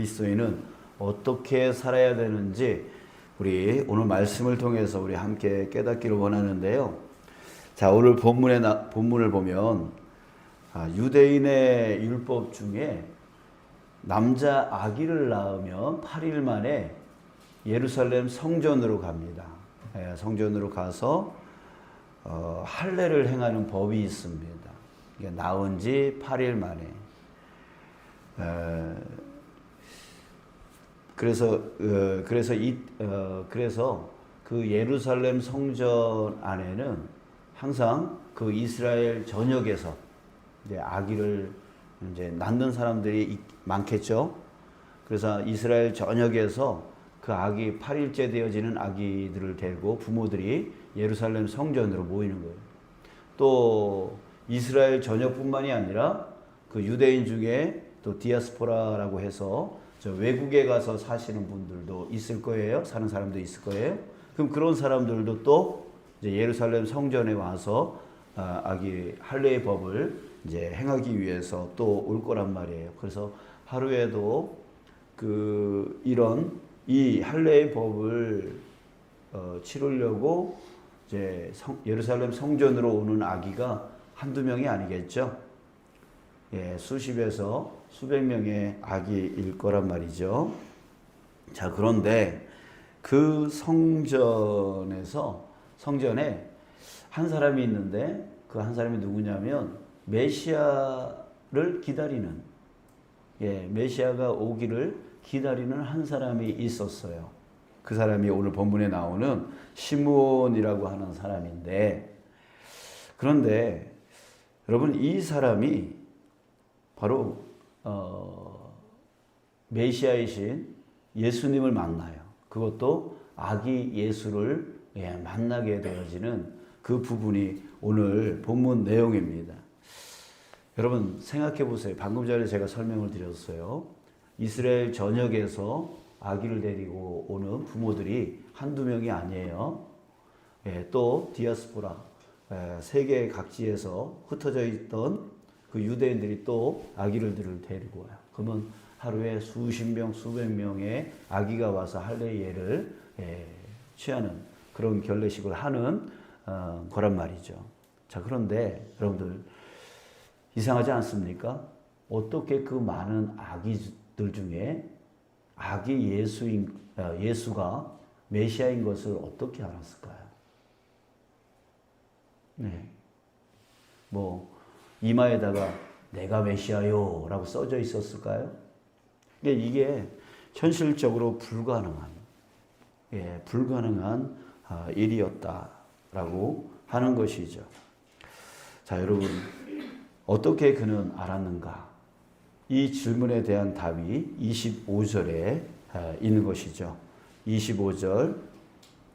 그리스도인은 어떻게 살아야 되는지 우리 오늘 말씀을 통해서 우리 함께 깨닫기를 원하는데요. 자, 오늘 본문에 나, 본문을 보면 아, 유대인의 율법 중에 남자 아기를 낳으면 8일 만에 예루살렘 성전으로 갑니다. 예, 성전으로 가서 어, 할례를 행하는 법이 있습니다. 낳은 지 8일 만에. 에, 그래서 어, 그래서 이 어, 그래서 그 예루살렘 성전 안에는 항상 그 이스라엘 전역에서 이제 아기를 이제 낳는 사람들이 있- 많겠죠. 그래서 이스라엘 전역에서 그 아기 8일째 되어지는 아기들을 데리고 부모들이 예루살렘 성전으로 모이는 거예요. 또 이스라엘 전역뿐만이 아니라 그 유대인 중에 또 디아스포라라고 해서 저 외국에 가서 사시는 분들도 있을 거예요. 사는 사람도 있을 거예요. 그럼 그런 사람들도 또 예루살렘 성전에 와서 아, 아기 할례의 법을 이제 행하기 위해서 또 올 거란 말이에요. 그래서 하루에도 그 이런 이 할례의 법을 어, 치르려고 이제 성, 예루살렘 성전으로 오는 아기가 한두 명이 아니겠죠. 예, 수십에서 수백 명의 아기일 거란 말이죠. 자, 그런데 그 성전에서 성전에 한 사람이 있는데 그 한 사람이 누구냐면 메시아를 기다리는 예, 메시아가 오기를 기다리는 한 사람이 있었어요. 그 사람이 오늘 본문에 나오는 시므온이라고 하는 사람인데 그런데 여러분 이 사람이 바로 어, 메시아이신 예수님을 만나요. 그것도 아기 예수를 예, 만나게 되어지는 그 부분이 오늘 본문 내용입니다. 여러분 생각해 보세요. 방금 전에 제가 설명을 드렸어요. 이스라엘 전역에서 아기를 데리고 오는 부모들이 한두 명이 아니에요. 예, 또 디아스포라 예, 세계 각지에서 흩어져 있던 그 유대인들이 또 아기를 데리고 와요. 그러면 하루에 수십 명, 수백 명의 아기가 와서 할례 예를 예, 취하는 그런 결례식을 하는 어, 거란 말이죠. 자 그런데 여러분들 이상하지 않습니까? 어떻게 그 많은 아기들 중에 아기 예수인 어, 예수가 메시아인 것을 어떻게 알았을까요? 네. 뭐 이마에다가 내가 메시아요 라고 써져 있었을까요? 이게 현실적으로 불가능한 예, 불가능한 아, 일이었다라고 하는 것이죠. 자, 여러분 어떻게 그는 알았는가? 이 질문에 대한 답이 25절에 아, 있는 것이죠. 25절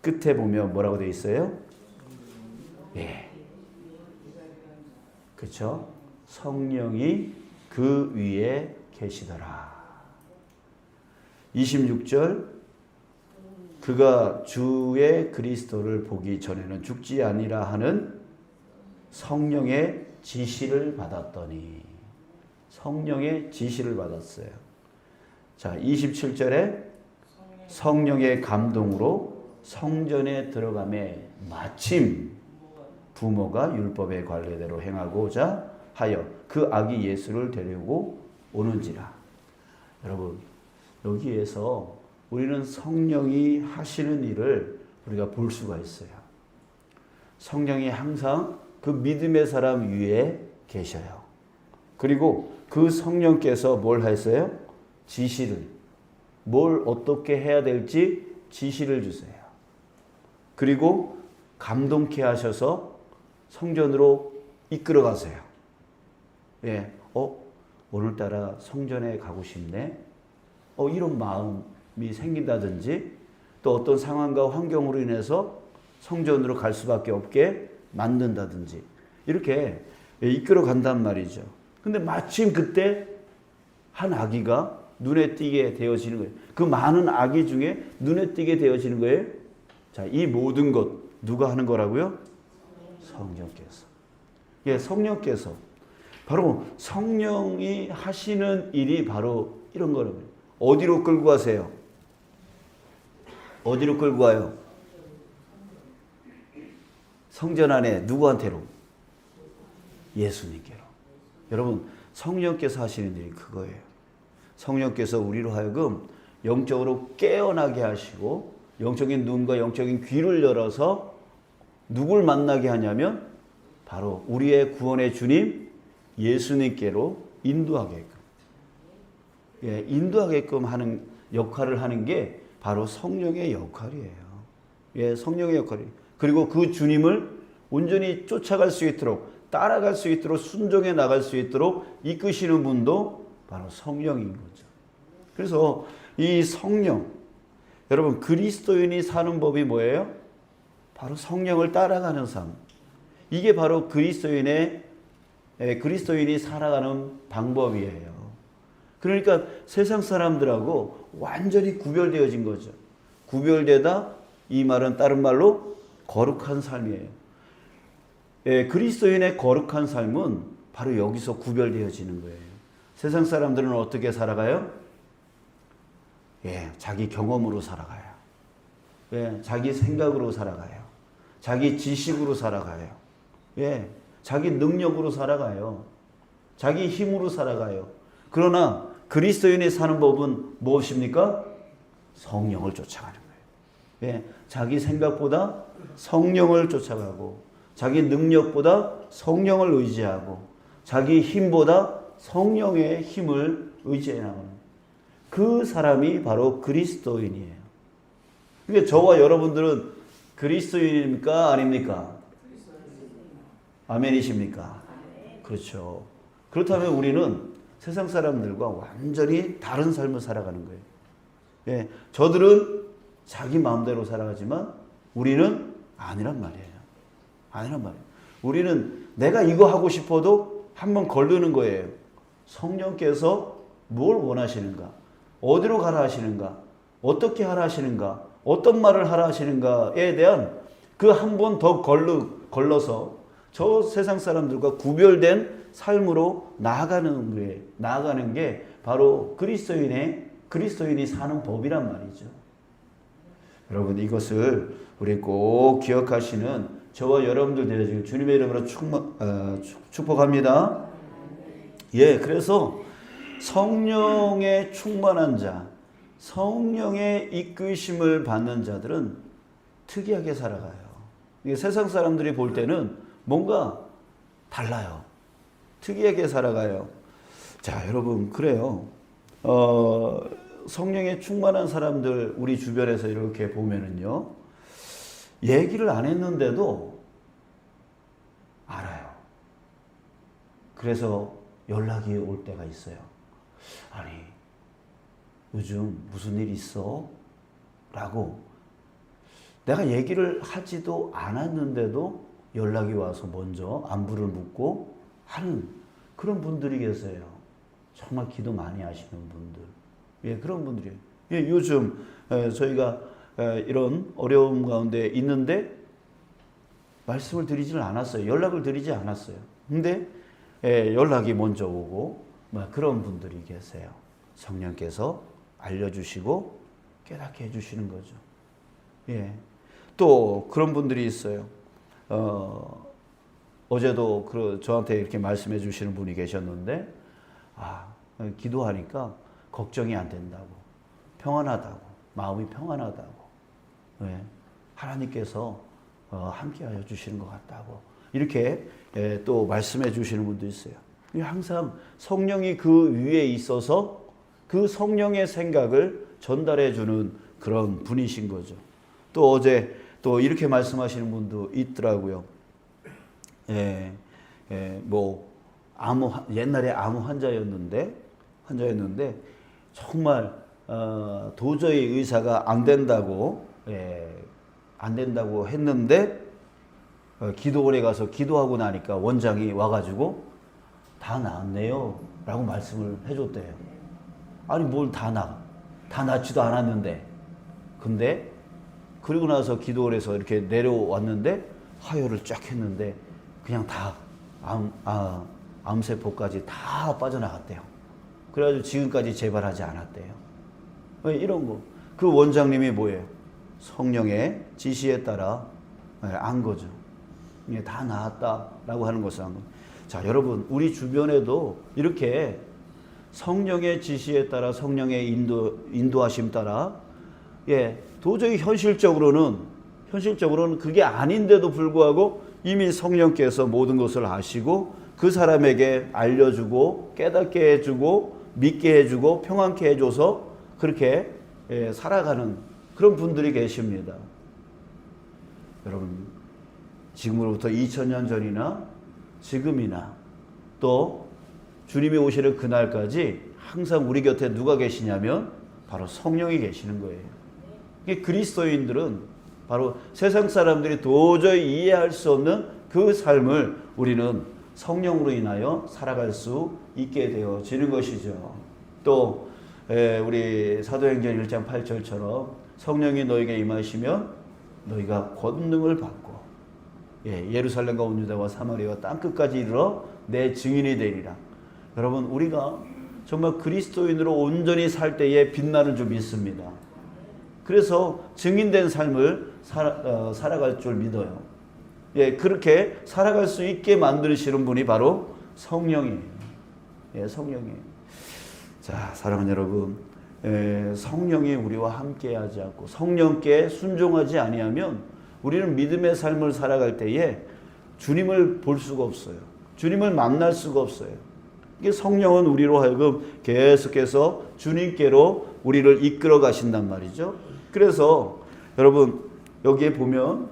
끝에 보면 뭐라고 되어 있어요? 예. 그렇죠? 성령이 그 위에 계시더라. 26절 그가 주의 그리스도를 보기 전에는 죽지 아니라 하는 성령의 지시를 받았더니 성령의 지시를 받았어요. 자, 27절에 성령의 감동으로 성전에 들어감에 마침 부모가 율법의 관례대로 행하고자 하여 그 아기 예수를 데리고 오는지라. 여러분, 여기에서 우리는 성령이 하시는 일을 우리가 볼 수가 있어요. 성령이 항상 그 믿음의 사람 위에 계셔요. 그리고 그 성령께서 뭘 했어요? 지시를. 뭘 어떻게 해야 될지 지시를 주세요. 그리고 감동케 하셔서 성전으로 이끌어 가세요. 예, 어, 오늘따라 성전에 가고 싶네? 어, 이런 마음이 생긴다든지 또 어떤 상황과 환경으로 인해서 성전으로 갈 수밖에 없게 만든다든지 이렇게 예, 이끌어 간단 말이죠. 근데 마침 그때 한 아기가 눈에 띄게 되어지는 거예요. 그 많은 아기 중에 눈에 띄게 되어지는 거예요. 자, 이 모든 것 누가 하는 거라고요? 성령께서. 예, 성령께서 바로 성령이 하시는 일이 바로 이런 거라고요. 어디로 끌고 가세요? 어디로 끌고 가요? 성전 안에 누구한테로? 예수님께로. 여러분, 성령께서 하시는 일이 그거예요. 성령께서 우리로 하여금 영적으로 깨어나게 하시고 영적인 눈과 영적인 귀를 열어서 누굴 만나게 하냐면 바로 우리의 구원의 주님 예수님께로 인도하게끔 예, 인도하게끔 하는 역할을 하는 게 바로 성령의 역할이에요. 예, 성령의 역할이. 그리고 그 주님을 온전히 쫓아갈 수 있도록 따라갈 수 있도록 순종해 나갈 수 있도록 이끄시는 분도 바로 성령인 거죠. 그래서 이 성령 여러분 그리스도인이 사는 법이 뭐예요? 바로 성령을 따라가는 삶. 이게 바로 그리스도인의 예, 그리스도인이 살아가는 방법이에요. 그러니까 세상 사람들하고 완전히 구별되어진 거죠. 구별되다 이 말은 다른 말로 거룩한 삶이에요. 예, 그리스도인의 거룩한 삶은 바로 여기서 구별되어지는 거예요. 세상 사람들은 어떻게 살아가요? 예, 자기 경험으로 살아가요. 예, 자기 생각으로 살아가요. 자기 지식으로 살아가요. 예, 자기 능력으로 살아가요. 자기 힘으로 살아가요. 그러나 그리스도인이 사는 법은 무엇입니까? 성령을 쫓아가는 거예요. 예, 자기 생각보다 성령을 쫓아가고, 자기 능력보다 성령을 의지하고, 자기 힘보다 성령의 힘을 의지해 나가는 그 사람이 바로 그리스도인이에요. 그러니까 저와 여러분들은 그리스도인입니까? 아닙니까? 아멘이십니까? 그렇죠. 그렇다면 우리는 세상 사람들과 완전히 다른 삶을 살아가는 거예요. 예, 저들은 자기 마음대로 살아가지만 우리는 아니란 말이에요. 아니란 말이에요. 우리는 내가 이거 하고 싶어도 한번 걸르는 거예요. 성령께서 뭘 원하시는가? 어디로 가라 하시는가? 어떻게 하라 하시는가? 어떤 말을 하라 하시는가에 대한 그 한 번 더 걸러, 걸러서 저 세상 사람들과 구별된 삶으로 나아가는 게, 나아가는 게 바로 그리스도인의, 그리스도인이 사는 법이란 말이죠. 여러분 이것을 우리 꼭 기억하시는 저와 여러분들 되어지길 주님의 이름으로 축복, 어, 축복합니다. 예, 그래서 성령의 충만한 자, 성령의 이끄심을 받는 자들은 특이하게 살아가요. 이게 세상 사람들이 볼 때는 뭔가 달라요. 특이하게 살아가요. 자, 여러분, 그래요. 어, 성령에 충만한 사람들 우리 주변에서 이렇게 보면은요. 얘기를 안 했는데도 알아요. 그래서 연락이 올 때가 있어요. 아니, 요즘 무슨 일 있어? 라고 내가 얘기를 하지도 않았는데도 연락이 와서 먼저 안부를 묻고 하는 그런 분들이 계세요. 정말 기도 많이 하시는 분들. 예, 그런 분들이. 예, 요즘 에, 저희가 에, 이런 어려움 가운데 있는데 말씀을 드리지는 않았어요. 연락을 드리지 않았어요. 근데 에, 연락이 먼저 오고 뭐 그런 분들이 계세요. 성령께서 알려주시고 깨닫게 해주시는 거죠. 예. 또 그런 분들이 있어요. 어, 어제도 그 저한테 이렇게 말씀해 주시는 분이 계셨는데, 아, 기도하니까 걱정이 안 된다고, 평안하다고, 마음이 평안하다고, 예. 하나님께서 어, 함께하여 주시는 것 같다고 이렇게 예, 또 말씀해 주시는 분도 있어요. 항상 성령이 그 위에 있어서 그 성령의 생각을 전달해 주는 그런 분이신 거죠. 또 어제 또 이렇게 말씀하시는 분도 있더라고요. 예, 예, 뭐암 옛날에 암 환자였는데 환자였는데 정말 어, 도저히 의사가 안 된다고 예, 안 된다고 했는데 어, 기도원에 가서 기도하고 나니까 원장이 와가지고 다 나았네요 라고 말씀을 해줬대요. 아니 뭘 다 나, 다 낫지도 않았는데 근데 그리고 나서 기도원에서 이렇게 내려왔는데 하혈을 쫙 했는데 그냥 다 암, 아, 암세포까지 다 빠져나갔대요. 그래가지고 지금까지 재발하지 않았대요. 어, 이런 거. 그 원장님이 뭐예요? 성령의 지시에 따라 예, 안 거죠. 예, 다 나았다라고 하는 것을 한 거. 자, 여러분, 우리 주변에도 이렇게 성령의 지시에 따라 성령의 인도 인도하심 따라 예, 도저히 현실적으로는 현실적으로는 그게 아닌데도 불구하고 이미 성령께서 모든 것을 아시고 그 사람에게 알려주고 깨닫게 해주고 믿게 해주고 평안케 해줘서 그렇게 예, 살아가는 그런 분들이 계십니다. 여러분 지금으로부터 2000년 전이나 지금이나 또 주님이 오시는 그날까지 항상 우리 곁에 누가 계시냐면 바로 성령이 계시는 거예요. 그리스도인들은 바로 세상 사람들이 도저히 이해할 수 없는 그 삶을 우리는 성령으로 인하여 살아갈 수 있게 되어지는 것이죠. 또 에, 우리 사도행전 1장 8절처럼 성령이 너에게 임하시면 너희가 권능을 받고 예, 예루살렘과 온 유다와 사마리아와 땅 끝까지 이르러 내 증인이 되리라. 여러분 우리가 정말 그리스도인으로 온전히 살 때에 빛나는 줄 믿습니다. 그래서 증인된 삶을 살아, 어, 살아갈 줄 믿어요. 예, 그렇게 살아갈 수 있게 만드시는 분이 바로 성령이에요. 예, 성령이에요. 자, 사랑하는 여러분, 에, 성령이 우리와 함께 하지 않고 성령께 순종하지 아니하면 우리는 믿음의 삶을 살아갈 때에 주님을 볼 수가 없어요. 주님을 만날 수가 없어요. 이게 성령은 우리로 하여금 계속해서 주님께로 우리를 이끌어 가신단 말이죠. 그래서 여러분 여기에 보면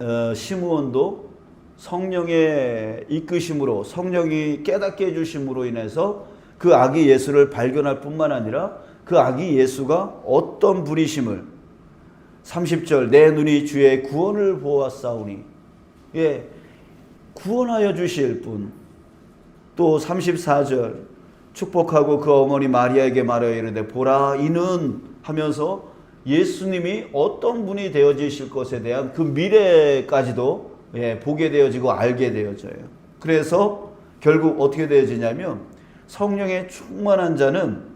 어, 시므온도 성령의 이끄심으로 성령이 깨닫게 해주심으로 인해서 그 아기 예수를 발견할 뿐만 아니라 그 아기 예수가 어떤 분이심을 30절 내 눈이 주의 구원을 보았사오니 예 구원하여 주실 분 또 34절 축복하고 그 어머니 마리아에게 말하여 이르되 보라 이는 하면서 예수님이 어떤 분이 되어지실 것에 대한 그 미래까지도 예, 보게 되어지고 알게 되어져요. 그래서 결국 어떻게 되어지냐면 성령의 충만한 자는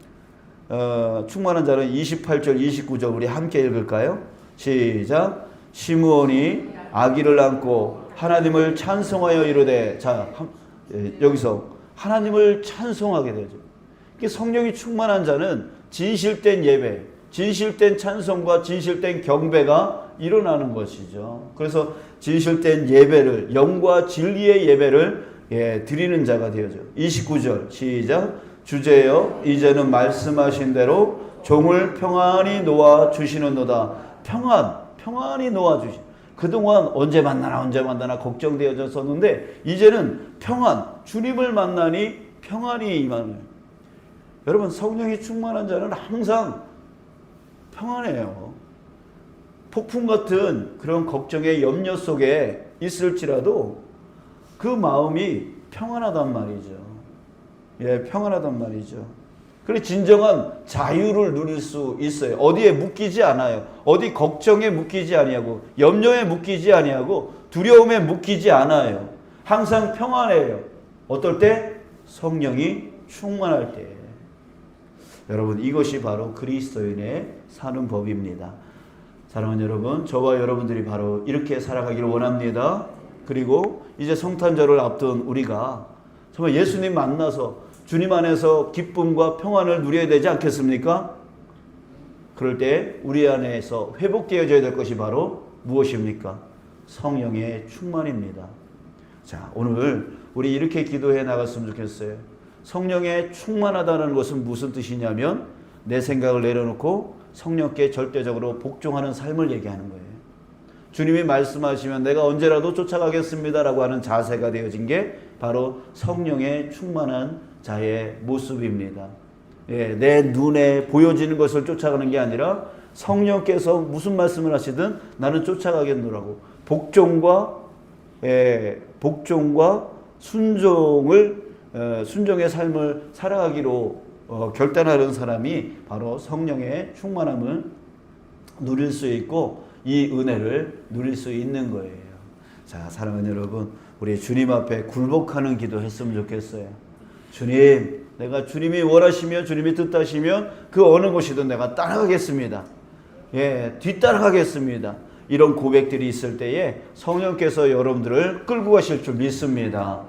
어, 충만한 자는 28절 29절 우리 함께 읽을까요? 시작. 시므온이 아기를 안고 하나님을 찬송하여 이르되 자 여기서 하나님을 찬송하게 되죠. 성령이 충만한 자는 진실된 예배, 진실된 찬송과 진실된 경배가 일어나는 것이죠. 그래서 진실된 예배를 영과 진리의 예배를 예, 드리는 자가 되어져. 29절 시작. 주제여 이제는 말씀하신 대로 종을 평안히 놓아 주시는도다. 평안, 평안히 놓아 주시. 그동안 언제 만나나 언제 만나나 걱정되어졌었는데 이제는 평안, 주님을 만나니 평안이 임하는. 여러분 성령이 충만한 자는 항상 평안해요. 폭풍 같은 그런 걱정의 염려 속에 있을지라도 그 마음이 평안하단 말이죠. 예, 평안하단 말이죠. 그리고 진정한 자유를 누릴 수 있어요. 어디에 묶이지 않아요. 어디 걱정에 묶이지 아니하고 염려에 묶이지 아니하고 두려움에 묶이지 않아요. 항상 평안해요. 어떨 때? 성령이 충만할 때. 여러분 이것이 바로 그리스도인의 사는 법입니다. 사랑하는 여러분, 저와 여러분들이 바로 이렇게 살아가기를 원합니다. 그리고 이제 성탄절을 앞둔 우리가 정말 예수님 만나서 주님 안에서 기쁨과 평안을 누려야 되지 않겠습니까? 그럴 때 우리 안에서 회복되어져야 될 것이 바로 무엇입니까? 성령의 충만입니다. 자, 오늘 우리 이렇게 기도해 나갔으면 좋겠어요. 성령의 충만하다는 것은 무슨 뜻이냐면 내 생각을 내려놓고 성령께 절대적으로 복종하는 삶을 얘기하는 거예요. 주님이 말씀하시면 내가 언제라도 쫓아가겠습니다라고 하는 자세가 되어진 게 바로 성령의 충만한 자의 모습입니다. 예, 내 눈에 보여지는 것을 쫓아가는 게 아니라 성령께서 무슨 말씀을 하시든 나는 쫓아가겠노라고 복종과 예, 복종과 순종을 어, 순종의 삶을 살아가기로 어, 결단하는 사람이 바로 성령의 충만함을 누릴 수 있고 이 은혜를 누릴 수 있는 거예요. 자, 사랑하는 여러분, 우리 주님 앞에 굴복하는 기도 했으면 좋겠어요. 주님, 내가 주님이 원하시며 주님이 뜻하시면 그 어느 곳이든 내가 따라가겠습니다. 예, 뒤따라가겠습니다. 이런 고백들이 있을 때에 성령께서 여러분들을 끌고 가실 줄 믿습니다.